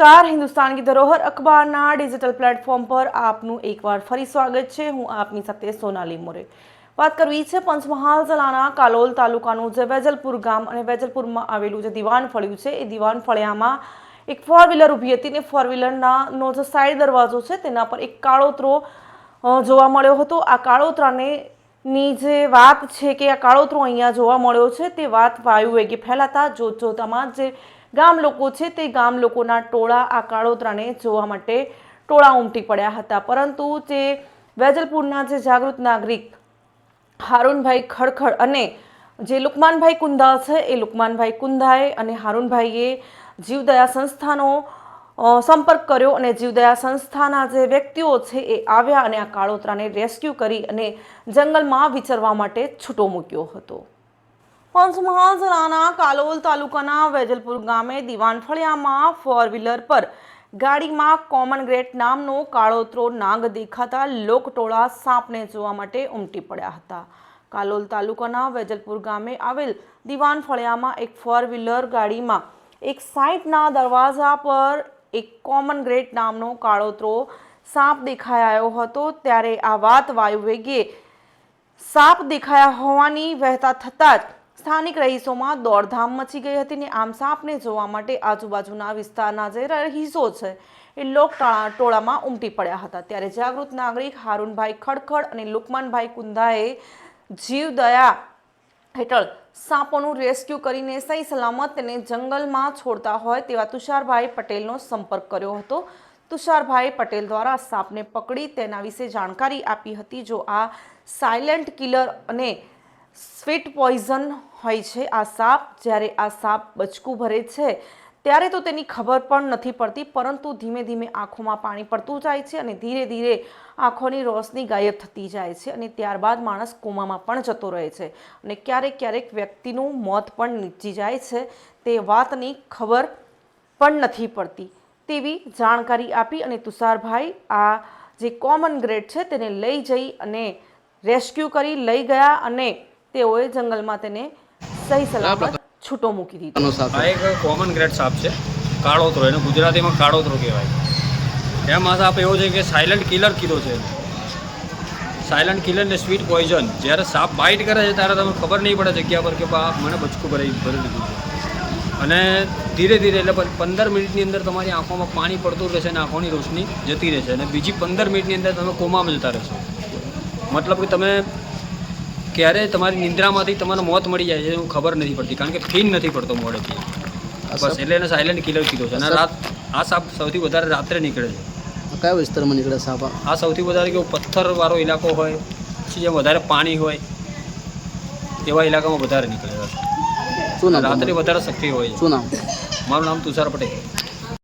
નમસ્કાર. હિન્દુસ્તાનની ધરોહર અખબારના digital platform પર આપનું એકવાર ફરી સ્વાગત છે. હું આપની સાથે સોનાલી મોરે. વાત કરવી છે પંચમહાલ જિલ્લાના કાલોલ તાલુકાનું જે વેજલપુર ગામ અને વેજલપુરમાં આવેલું જે દિવાન ફળિયું છે, એ દિવાન ફળિયામાં એક ફોર વ્હીલર ઊભી હતી ને ફોર વ્હીલરના નો જે સાઈડ દરવાજો છે, તેના પર એક કાળોતરો જોવા મળ્યો હતો. આ કાળોતરાને ની જે વાત છે કે આ કાળોતરો અહીંયા જોવા મળ્યો છે, તે વાત વાયુ વેગે ફેલાતા જોત જોતામાં જે ગામ લોકો છે તે ગામ લોકોના ટોળા આ કાળોતરાને જોવા માટે ટોળા ઉમટી પડ્યા હતા. પરંતુ જે વેજલપુરના જે જાગૃત નાગરિક હારૂનભાઈ ખડખડ અને જે લુકમાનભાઈ કુંદા છે એ લુકમાનભાઈ કુંદાએ અને હારૂનભાઈએ જીવદયા સંસ્થાનો સંપર્ક કર્યો અને જીવદયા સંસ્થાના જે વ્યક્તિઓ છે એ આવ્યા અને આ કાળોતરાને રેસ્ક્યુ કરી અને જંગલમાં વિચરવા માટે છૂટો મૂક્યો હતો. પંચમહાલ જિલ્લાના કાલોલ તાલુકાના વેજલપુર ગામે દિવાન ફળિયામાં ફોર વ્હીલર પર ગાડીમાં કોમન ગ્રેટ નામનો કાળોતરો નાગ દેખાતા લોકટોળા સાપને જોવા માટે ઉમટી પડ્યા હતા. કાલોલ તાલુકાના વેજલપુર ગામે આવેલ દિવાન ફળિયામાં એક ફોર વ્હીલર ગાડીમાં એક સાઈડના દરવાજા પર એક કોમન ગ્રેટ નામનો કાળોતરો સાપ દેખાયો હતો. ત્યારે આ વાત વાયુ વેગે સાપ દેખાયા હોવાની વહેતા થતાં જ સ્થાનિક રહીશોમાં દોડધામ મચી ગઈ હતી ને આમ સાપને જોવા માટે આજુબાજુના વિસ્તારના જે રહીશો છે એ લોક ટોળામાં ઉમટી પડ્યા હતા. ત્યારે જાગૃત નાગરિક હારૂનભાઈ ખડખડ અને લુકમાનભાઈ કુંદાએ જીવદયા હેઠળ સાપોનું રેસ્ક્યુ કરીને સહી સલામત તેને જંગલમાં છોડતા હોય તેવા તુષારભાઈ પટેલનો સંપર્ક કર્યો હતો. તુષારભાઈ પટેલ દ્વારા સાપને પકડી તેના વિશે જાણકારી આપી હતી. જો આ સાયલેન્ટ કિલર અને સ્વીટ પોઈઝન હોય છે આ સાપ. જ્યારે આ સાપ બચકું ભરે છે, ત્યારે તો તેની ખબર પણ નથી પડતી, પરંતુ ધીમે ધીમે આંખોમાં પાણી પડતું જાય છે અને ધીરે ધીરે આંખોની રોશની ગાયબ થતી જાય છે અને ત્યારબાદ માણસ કોમામાં પણ જતો રહે છે અને ક્યારેક ક્યારેક વ્યક્તિનું મોત પણ નીચી જાય છે. તે વાતની ખબર પણ નથી પડતી. તેવી જાણકારી આપી અને તુષારભાઈ આ જે કોમન ગ્રેડ છે તેને લઈ જઈ અને રેસ્ક્યુ કરી લઈ ગયા અને તેઓએ જંગલમાં તેને સહી સલામત છૂટો મૂકી દીધો. સાપ આ એક કોમન ગ્રેડ સાપ છે કાળોતરો. એને ગુજરાતીમાં કાળોતરો કહેવાય. એમાં સાપ એવો છે કે સાયલન્ટ કિલર કીધો છે. સાયલન્ટ કિલર ને સ્વીટ પોઈઝન જ્યારે સાપ બાઇટ કરે છે ત્યારે તમને ખબર નહીં પડે જગ્યા પર કે બા મને બચકું ભરાઈ ભરી દીધું છે. અને ધીરે ધીરે એટલે પંદર મિનિટની અંદર તમારી આંખોમાં પાણી પડતું રહેશે અને આંખોની રોશની જતી રહેશે. અને બીજી પંદર મિનિટની અંદર તમે કોમામાં જતા રહેશો. મતલબ કે તમે ક્યારે તમારી નિંદ્રામાંથી તમારું મોત મળી જાય છે એવું ખબર નથી પડતી કારણ કે ફીન નથી પડતો મોડેથી બસ એટલે એને સાયલેન્ટ કિલર કીધો છે. અને રાત આ સાપ સૌથી વધારે રાત્રે નીકળે છે. કયા વિસ્તારમાં નીકળે સાપ? આ? સૌથી વધારે કેવો પથ્થરવાળો ઇલાકો હોય પછી જ્યાં વધારે પાણી હોય એવા ઇલાકામાં વધારે નીકળે છે. શું રાત્રે વધારે શક્તિ હોય છે. શું નામ? મારું નામ તુષાર પટેલ.